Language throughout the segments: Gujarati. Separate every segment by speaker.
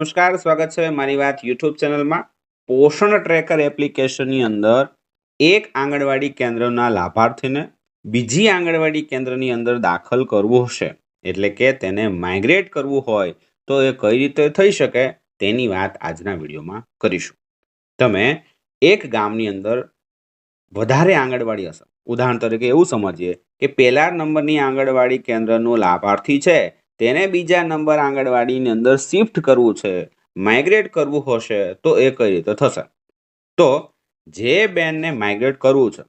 Speaker 1: નમસ્કાર, સ્વાગત છે મારી વાત યુટ્યુબ ચેનલમાં. પોષણ ટ્રેકર એપ્લિકેશનની અંદર એક આંગણવાડી કેન્દ્રના લાભાર્થીને બીજી આંગણવાડી કેન્દ્રની અંદર દાખલ કરવું હશે. એટલે કે તેને માઇગ્રેટ કરવું હોય તો એ કઈ રીતે થઈ શકે તેની વાત આજના વિડીયોમાં કરીશું. તમે એક ગામની અંદર વધારે આંગણવાડી હશે. ઉદાહરણ તરીકે એવું સમજીએ કે પહેલા નંબરની આંગણવાડી કેન્દ્રનો લાભાર્થી છે તેને બીજા નંબર આંગણવાડીની અંદર શિફ્ટ કરવું છે માઇગ્રેટ કરવું હશે, તો એ કઈ રીતે થશે? તો જે બેનને માઇગ્રેટ કરવું છે,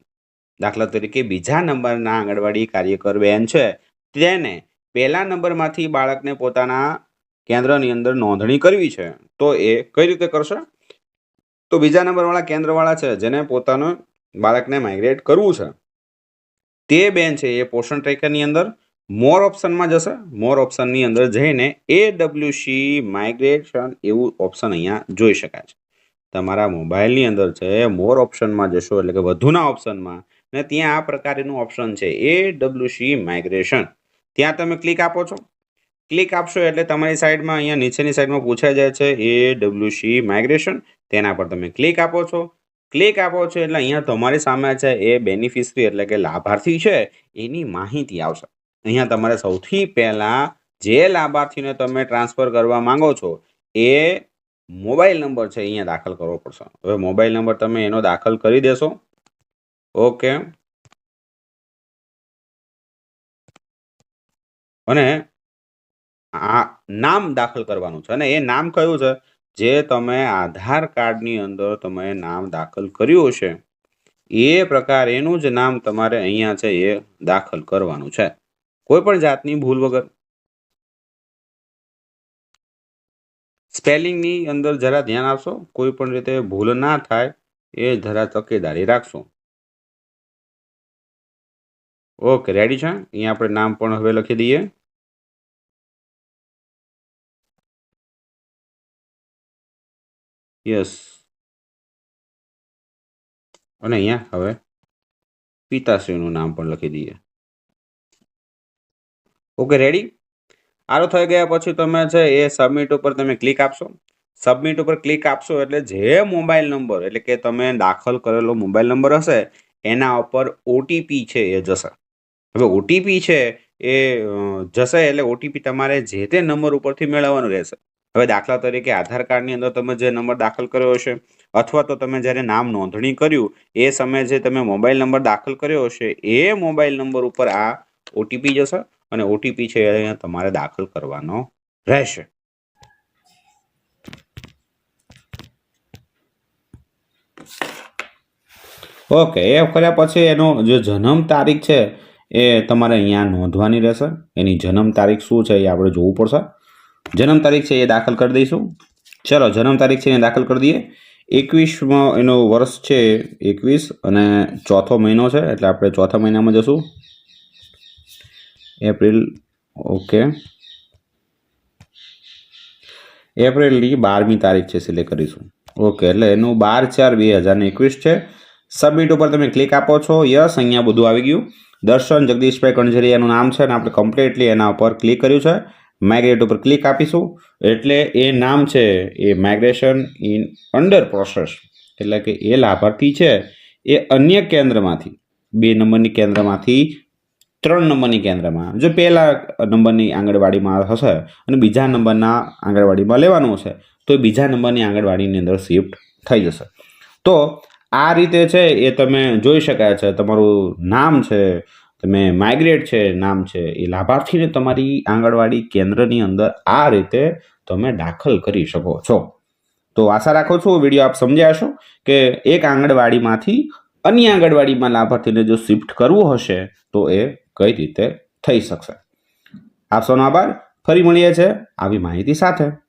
Speaker 1: દાખલા તરીકે બીજા નંબરના આંગણવાડી કાર્યકર બેન છે, તેને પહેલા નંબરમાંથી બાળકને પોતાના કેન્દ્રની અંદર નોંધણી કરવી છે, તો એ કઈ રીતે કરશે? તો બીજા નંબરવાળા કેન્દ્રવાળા છે, જેને પોતાનું બાળકને માઇગ્રેટ કરવું છે. તે બેન છે એ પોષણ ટ્રેકરની અંદર મોર ઓપ્શનમાં જશે. મોર ઓપ્શનની અંદર જઈને એ ડબલ્યુસી માઇગ્રેશન એવું ઓપ્શન અહીંયા જોઈ શકાય છે. તમારા મોબાઈલની અંદર છે મોર ઓપ્શનમાં જશો એટલે કે વધુના ઓપ્શનમાં ને ત્યાં આ પ્રકારનું ઓપ્શન છે એ ડબલ્યુસી માઇગ્રેશન ત્યાં તમે ક્લિક આપો છો. ક્લિક આપશો એટલે તમારી સાઈડમાં અહીંયા નીચેની સાઈડમાં પૂછાઈ જાય છે એ ડબલ્યુસી માઇગ્રેશન તેના પર તમે ક્લિક આપો છો. ક્લિક આપો છો એટલે અહીંયા તમારી સામે છે, એ બેનિફિશરી એટલે કે લાભાર્થી છે, એની માહિતી આવશે. અહીંયા તમારે સૌથી પહેલાં જે લાભાર્થીને તમે ટ્રાન્સફર કરવા માંગો છો, એ મોબાઈલ નંબર છે, અહીંયા દાખલ કરવો પડશે. હવે મોબાઈલ નંબર તમે એનો દાખલ કરી દેશો. ઓકે. અને આ નામ દાખલ કરવાનું છે. અને એ નામ કયું છે? જે તમે આધાર કાર્ડની અંદર તમે નામ દાખલ કર્યું હશે. એ પ્રકાર એનું જ નામ તમારે અહીંયા છે, એ દાખલ કરવાનું છે. કોઈ પણ જાતની ભૂલ વગર. સ્પેલિંગની અંદર જરા ધ્યાન આપશો, કોઈ પણ રીતે ભૂલ ના થાય એ જરા તકેદારી રાખશો. ઓકે રેડી છે? અહીંયા આપણે નામ પણ હવે લખી દઈએ. યસ અને અહીંયા હવે પિતાશ્રીનું નામ પણ લખી દઈએ. ઓકે રેડી આરો થઈ ગયા પછી તમે છે એ સબમિટ ઉપર તમે ક્લિક આપશો. સબમિટ ઉપર ક્લિક આપશો એટલે જે મોબાઈલ નંબર એટલે કે તમે દાખલ કરેલો મોબાઈલ નંબર હશે, એના ઉપર ઓટીપી છે એ જશે. હવે ઓટીપી છે એ જશે એટલે ઓટીપી તમારે જે તે નંબર ઉપરથી મેળવવાનું રહેશે. હવે દાખલા તરીકે આધાર કાર્ડની અંદર તમે જે નંબર દાખલ કર્યો હશે, અથવા તો તમે જ્યારે નામ નોંધણી કર્યું, એ સમયે જે તમે મોબાઈલ નંબર દાખલ કર્યો હશે, એ મોબાઈલ નંબર ઉપર આ ઓટીપી જશે. અને ઓટીપી છે અહીંયા તમારે દાખલ કરવાનો રહેશે. ઓકે, એ કર્યા પછી એનો જે જન્મ તારીખ છે એ તમારે અહીંયા નોંધવાની રહેશે. એની જન્મ તારીખ શું છે એ આપણે જોવું પડશે. જન્મ તારીખ છે એ દાખલ કરી દઈશું. ચલો, જન્મ તારીખ છે એ દાખલ કરી દઈએ. એકવીસમાં એનો વર્ષ છે એકવીસ અને ચોથો મહિનો છે, એટલે આપણે ચોથા મહિનામાં જશું. April, okay. એપ્રિલની બારમી તારીખ છે સિલેક્ટ કરીશું. ઓકે, એટલે એનું બાર ચાર બે હજાર એકવીસ છે. સબમિટ ઉપર તમે ક્લિક આપો છો. યસ અહીંયા બધું આવી ગયું. દર્શન જગદીશભાઈ કણઝરિયાનું નામ છે અને આપણે કમ્પ્લીટલી એના ઉપર ક્લિક કર્યું છે. માઇગ્રેટ ઉપર ક્લિક આપીશું. એટલે એ નામ છે, એ માઇગ્રેશન ઇન અંડર પ્રોસેસ એટલે કે એ લાભાર્થી છે, એ અન્ય કેન્દ્રમાંથી, બે નંબરની કેન્દ્રમાંથી ત્રણ નંબરની કેન્દ્રમાં. જો પહેલા નંબરની આંગણવાડીમાં હશે અને બીજા નંબરના આંગણવાડીમાં લેવાનું હશે, તો એ બીજા નંબરની આંગણવાડીની અંદર શિફ્ટ થઈ જશે. તો આ રીતે છે એ તમે જોઈ શકાય છે. તમારું નામ છે, તમે માઇગ્રેટ છે, નામ છે, એ લાભાર્થીને તમારી આંગણવાડી કેન્દ્રની અંદર આ રીતે તમે દાખલ કરી શકો છો. તો આશા રાખો છો, વીડિયો આપ સમજ્યા કે એક આંગણવાડીમાંથી અન્ય આંગણવાડીમાં લાભાર્થીને જો શિફ્ટ કરવું હશે, તો એ કઈ રીતે થઈ શકશે? આપ સૌનો આભાર. ફરી મળીએ છે આવી માહિતી સાથે.